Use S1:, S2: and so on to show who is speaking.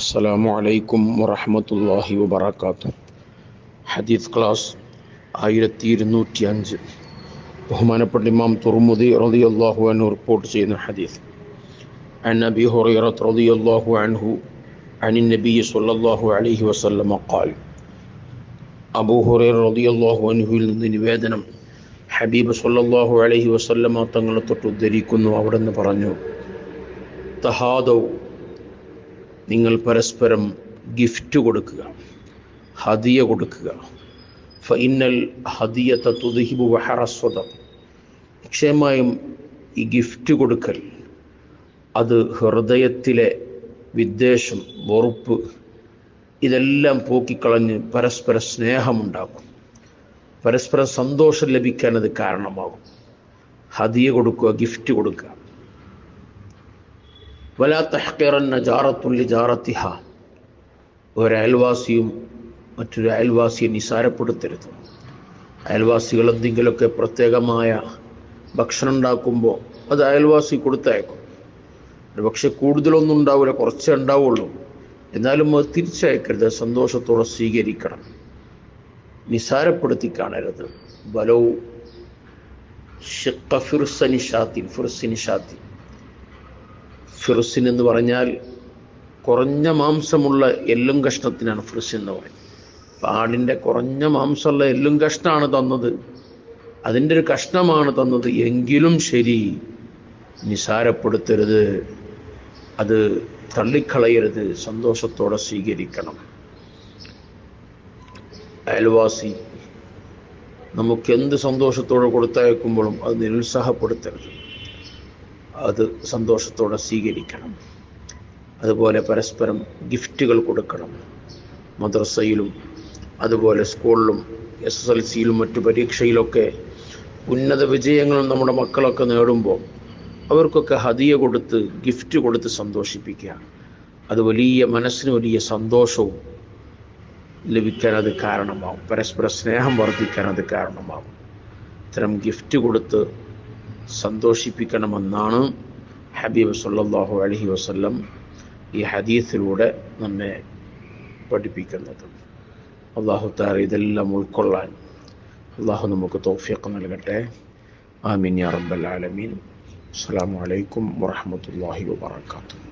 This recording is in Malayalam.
S1: അസ്സലാമു അലൈക്കും വറഹമത്തല്ലാഹി വബർക്കാത്തു ഹദീസ് ക്ലാസ് ആയിരത്തി ഇരുന്നൂറ്റി അഞ്ച് ബഹുമാനപ്പെട്ട ഇമാം തുർമുദി റളിയല്ലാഹു അൻഹു റിപ്പോർട്ട് ചെയ്യുന്ന ഹദീസ് عن أبي هريرة رضي الله عنه عن النبي صلى الله عليه وسلم قال അബൂ ഹുറൈറ റളിയല്ലാഹു അൻഹുവിൽ നിന്ന് നിവേദനം ഹബീബ് സല്ലല്ലാഹു അലൈഹി വസല്ലമ തങ്ങളെ തൊട്ട് ഉദ്ധരിക്കുന്നു അവിടെ നിന്ന് പറഞ്ഞു തഹാദൗ നിങ്ങൾ പരസ്പരം ഗിഫ്റ്റ് കൊടുക്കുക ഹദിയ കൊടുക്കുക. ഫൈനൽ ഹദിയത്ത തുതിഹിബു വഹറസ്വത നിശ്ചയമായും ഈ ഗിഫ്റ്റ് കൊടുക്കൽ അത് ഹൃദയത്തിലെ വിദ്വേഷം വെറുപ്പ് ഇതെല്ലാം പോക്കിക്കളഞ്ഞ് പരസ്പര സ്നേഹമുണ്ടാക്കും. പരസ്പരം സന്തോഷം ലഭിക്കാൻ അത് കാരണമാകും. ഹദിയ കൊടുക്കുക ഗിഫ്റ്റ് കൊടുക്കുക. വലാ തഹ്കിറന്ന ജാറത്തുള്ളി ജാറത്തിഹ. ഒരയൽവാസിയും മറ്റൊരു അയൽവാസിയെ നിസാരപ്പെടുത്തരുത്. അയൽവാസികൾ എന്തെങ്കിലുമൊക്കെ പ്രത്യേകമായ ഭക്ഷണം ഉണ്ടാക്കുമ്പോൾ അത് അയൽവാസി കൊടുത്തയക്കും. ഒരു പക്ഷെ കൂടുതലൊന്നും ഉണ്ടാവില്ല കുറച്ചേ ഉണ്ടാവുള്ളൂ. എന്നാലും അത് തിരിച്ചയക്കരുത് സന്തോഷത്തോടെ സ്വീകരിക്കണം. നിസാരപ്പെടുത്തി കാണരുത്. ബലവും ഫിർസനിഷാത്തിൻ ഫിർസനിഷാത്തി ഫിർസിൻ എന്ന് പറഞ്ഞാൽ കുറഞ്ഞ മാംസമുള്ള എല്ലും കഷ്ണത്തിനാണ് ഫിറുസിൻ എന്ന് പറയുന്നത്. ആടിന്റെ കുറഞ്ഞ മാംസമുള്ള എല്ലും കഷ്ണമാണ് തന്നത്. അതിന്റെ ഒരു കഷ്ണമാണ് തന്നത്. എങ്കിലും ശരി നിസാരപ്പെടുത്തരുത്. അത് തള്ളിക്കളയരുത്. സന്തോഷത്തോടെ സ്വീകരിക്കണം. അയൽവാസി നമുക്ക് എന്ത് സന്തോഷത്തോടെ കൊടുത്തയക്കുമ്പോഴും അത് നിരുത്സാഹപ്പെടുത്തരുത്. അത് സന്തോഷത്തോടെ സ്വീകരിക്കണം. അതുപോലെ പരസ്പരം ഗിഫ്റ്റുകൾ കൊടുക്കണം. മദ്രസയിലും അതുപോലെ സ്കൂളിലും എസ് എസ് എൽ സിയിലും മറ്റു പരീക്ഷയിലൊക്കെ ഉന്നത വിജയങ്ങളും നമ്മുടെ മക്കളൊക്കെ നേടുമ്പോൾ അവർക്കൊക്കെ ഹതിയ കൊടുത്ത് ഗിഫ്റ്റ് കൊടുത്ത് സന്തോഷിപ്പിക്കുക. അത് വലിയ മനസ്സിന് വലിയ സന്തോഷവും ലഭിക്കാൻ അത് കാരണമാവും. പരസ്പര സ്നേഹം വർദ്ധിക്കാൻ അത് കാരണമാവും. ഇത്തരം ഗിഫ്റ്റ് കൊടുത്ത് സന്തോഷിപ്പിക്കണമെന്നാണ് ഹബീബ് സല്ലാഹു അലഹി വസ്ല്ലം ഈ ഹദീസിലൂടെ നമ്മെ പഠിപ്പിക്കുന്നത്. അള്ളാഹു താര ഇതെല്ലാം ഉൾക്കൊള്ളാൻ അള്ളാഹു നമുക്ക് തോഫിയൊക്കെ നൽകട്ടെ. ആമീൻ റബ്ബൽ ആലമീൻ. അസ്സാം വലൈക്കും വാഹമത്തല്ലാഹി വാത്തു